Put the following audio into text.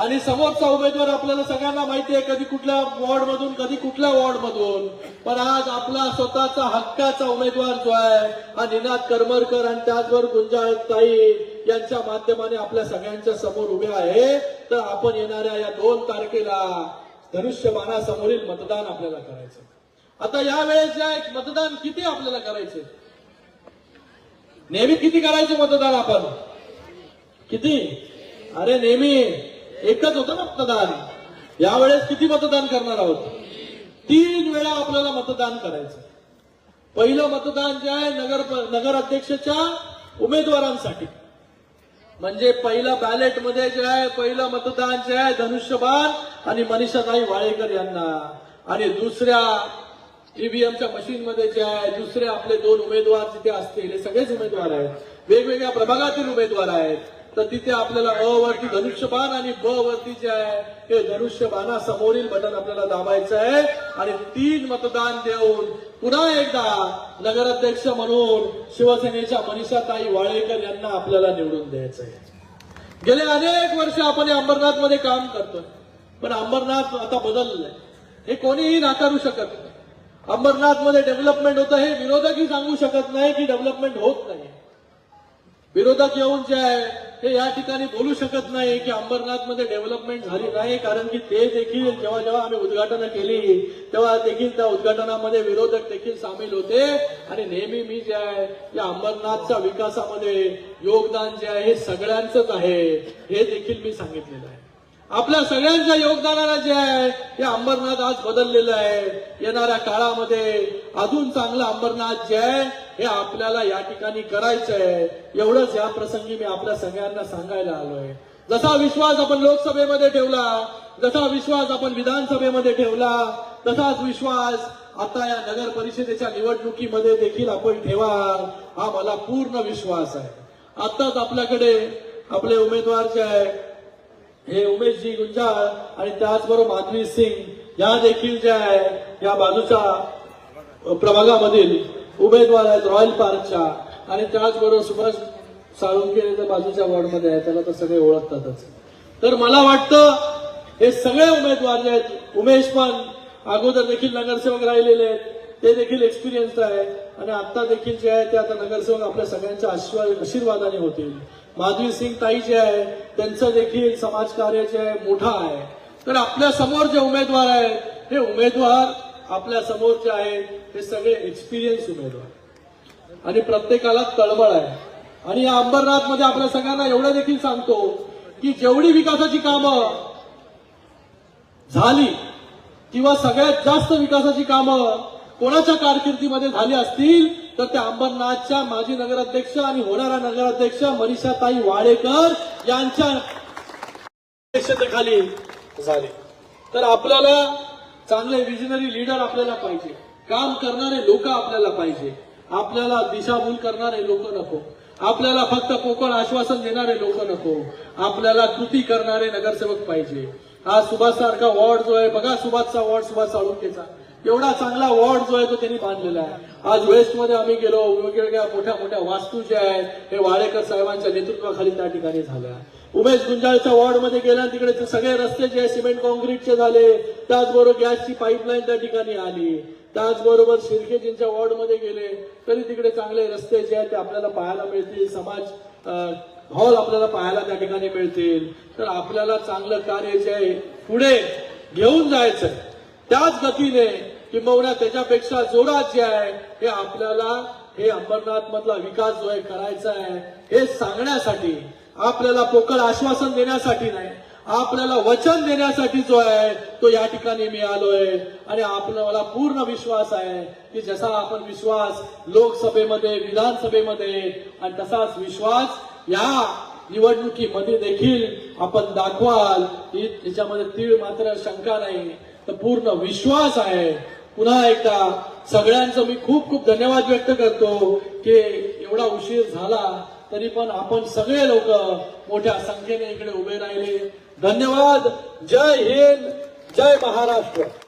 आणि समोरचा उमेदवार आपल्याला सगळ्यांना माहिती आहे कधी कुठल्या वॉर्ड मधून कधी कुठल्या वॉर्ड मधून पण आज आपला स्वतःचा हक्काचा उमेदवार जो आहे हा निनाद करमरकर आणि त्याचबरोबर गुंजाळ ताई यांच्या माध्यमाने आपल्या सगळ्यांच्या समोर उभे आहे. तर आपण येणाऱ्या या दोन तारखेला धनुष्यबाणासमोरील मतदान आपल्याला करायचं. आता यावेळेस या आहे मतदान किती आपल्याला करायचे नेहमी किती करायचे मतदान आपण? किती? अरे नेहमी. एकच होतं ना मतदान. यावेळेस किती मतदान करणार आहोत? तीन वेळा आपल्याला मतदान करायचं. पहिलं मतदान जे आहे नगर नगर अध्यक्षच्या उमेदवारांसाठी. म्हणजे पहिलं बॅलेटमध्ये जे आहे पहिलं मतदान जे आहे धनुष्यबाण आणि मनीषाताई वाळेकर यांना. आणि दुसऱ्या ईव्हीएमच्या मशीन मध्ये जे आहे दुसरे आपले दोन उमेदवार जिथे असतील हे सगळेच उमेदवार आहेत. वेगवेगळ्या प्रभागातील उमेदवार आहेत. तर तिथे आपल्याला अ वरती धनुष्यबाण आणि ब वरती जे आहे हे धनुष्यबाणा समोरील बटन आपल्याला दाबायचं आहे. आणि तीन मतदान देऊन पुन्हा एकदा नगराध्यक्ष म्हणून शिवसेनेच्या मनीषाताई वाळेकर यांना आपल्याला निवडून द्यायचं आहे. गेले अनेक वर्ष आपण अंबरनाथमध्ये काम करतोय. पण अंबरनाथ आता बदललंय. हे कोणीही नाकारू शकत नाही. अंबरनाथमध्ये डेव्हलपमेंट होतं हे विरोधकही सांगू शकत नाही की डेव्हलपमेंट होत नाही. विरोधक येऊन जे आहे हे या ठिकाणी बोलू शकत नाही की अंबरनाथमध्ये डेव्हलपमेंट झाली नाही कारण की ते देखील जेव्हा जेव्हा आम्ही उद्घाटन केली तेव्हा देखील त्या उद्घाटनामध्ये विरोधक देखील सामील होते. आणि नेहमी मी जे आहे या अंबरनाथच्या विकासामध्ये योगदान जे आहे हे सगळ्यांचंच आहे हे देखील मी सांगितलेलं आहे. आपल्या सगळ्यांच्या योगदानाला जे आहे हे अंबरनाथ आज बदललेलं आहे. येणाऱ्या काळामध्ये अजून चांगलं अंबरनाथ जे आहे हे आपल्याला या ठिकाणी करायचं आहे. एवढंच या प्रसंगी मी आपल्या सगळ्यांना सांगायला आलोय जसा विश्वास आपण लोकसभेमध्ये ठेवला जसा विश्वास आपण विधानसभेमध्ये ठेवला तसाच विश्वास आता या नगर परिषदेच्या निवडणुकीमध्ये देखील आपण ठेवा हा मला पूर्ण विश्वास आहे. आताच आपल्याकडे आपले उमेदवार जे आहे हे उमेशजी गुंजाळ आणि त्याचबरोबर माधवी सिंग या देखील ज्या आहे या बाजूच्या प्रभागामधील उमेदवार आहेत रॉयल पार्कच्या. आणि त्याचबरोबर सुभाष साळुंके जे बाजूच्या वॉर्डमध्ये आहे त्याला तर सगळे ओळखतातच. तर मला वाटतं हे सगळे उमेदवार जे आहेत उमेश पण अगोदर देखील नगरसेवक राहिलेले आहेत ते देखील एक्सपिरियन्स आहे. आणि आता देखील जे आहे ते आता नगरसेवक आपल्या सगळ्यांच्या आशीर्वाद आशीर्वादाने होतील. माधवी सिंग ताई जे आहे त्यांचं देखील समाजकार्य जे आहे मोठं आहे. तर आपल्यासमोर जे उमेदवार आहेत हे उमेदवार आपल्यासमोर जे आहेत हे सगळे एक्सपिरियन्स उमेदवार. आणि प्रत्येकाला तळमळ आहे. आणि या अंबरनाथमध्ये आपल्या सगळ्यांना एवढं देखील सांगतो की जेवढी विकासाची कामं झाली किंवा सगळ्यात जास्त विकासाची कामं कोणाच्या कारकिर्दीमध्ये झाले असतील तर त्या अंबरनाथच्या माजी नगराध्यक्ष आणि होणारा नगराध्यक्ष मनीषाताई वाडेकर यांच्या अध्यक्षतेखाली झाले. तर आपल्याला चांगले विजनरी लीडर आपल्याला पाहिजे. काम करणारे लोक आपल्याला पाहिजे. आपल्याला दिशाभूल करणारे लोक नको. आपल्याला फक्त कोकण आश्वासन देणारे लोक नको. आपल्याला कृती करणारे नगरसेवक पाहिजे. हा सुभाष सारखा वॉर्ड जो आहे बघा सुभाषचा वॉर्ड सुभाष साळुंकेचा. एवढा चांगला वॉर्ड जो आहे तो त्यांनी बांधलेला आहे. आज वेस्टमध्ये आम्ही गेलो वेगवेगळ्या मोठ्या मोठ्या वास्तू ज्या आहेत हे वाडेकर साहेबांच्या नेतृत्वाखाली त्या ठिकाणी झाल्या. उमेश गुंजाळच्या वॉर्डमध्ये गेल्या तिकडे सगळे रस्ते जे आहे सिमेंट कॉन्क्रीटचे झाले. त्याचबरोबर गॅसची पाईपलाईन त्या ठिकाणी आली. त्याचबरोबर शिर्केजींच्या वॉर्डमध्ये गेले. तरी तिकडे चांगले रस्ते जे आहेत ते आपल्याला पाहायला मिळतील. समाज हॉल आपल्याला पाहायला त्या ठिकाणी मिळतील. तर आपल्याला चांगलं कार्य जे आहे पुढे घेऊन जायचं त्याच गतीने किंबहुना त्याच्यापेक्षा जोरात जे आहे हे आपल्याला हे अंबरनाथ मधला विकास जो आहे करायचा आहे हे सांगण्यासाठी आपल्याला पोकळ आश्वासन देण्यासाठी नाही आपल्याला वचन देण्यासाठी जो आहे तो या ठिकाणी मी आलोय. आणि आपल्याला पूर्ण विश्वास आहे की जसा आपण विश्वास लोकसभेमध्ये विधानसभेमध्ये आणि तसाच विश्वास या निवडणुकीमध्ये देखील आपण दाखवाल की त्याच्यामध्ये तीळ मात्र शंका नाही. तर पूर्ण विश्वास आहे. पुन्हा एकदा सगळ्यांचं मी खूप खूप धन्यवाद व्यक्त करतो की एवढा उशीर झाला तरी पण आपण सगळे लोक मोठ्या संख्येने इकडे उभे राहिले. धन्यवाद. जय हिंद. जय महाराष्ट्र.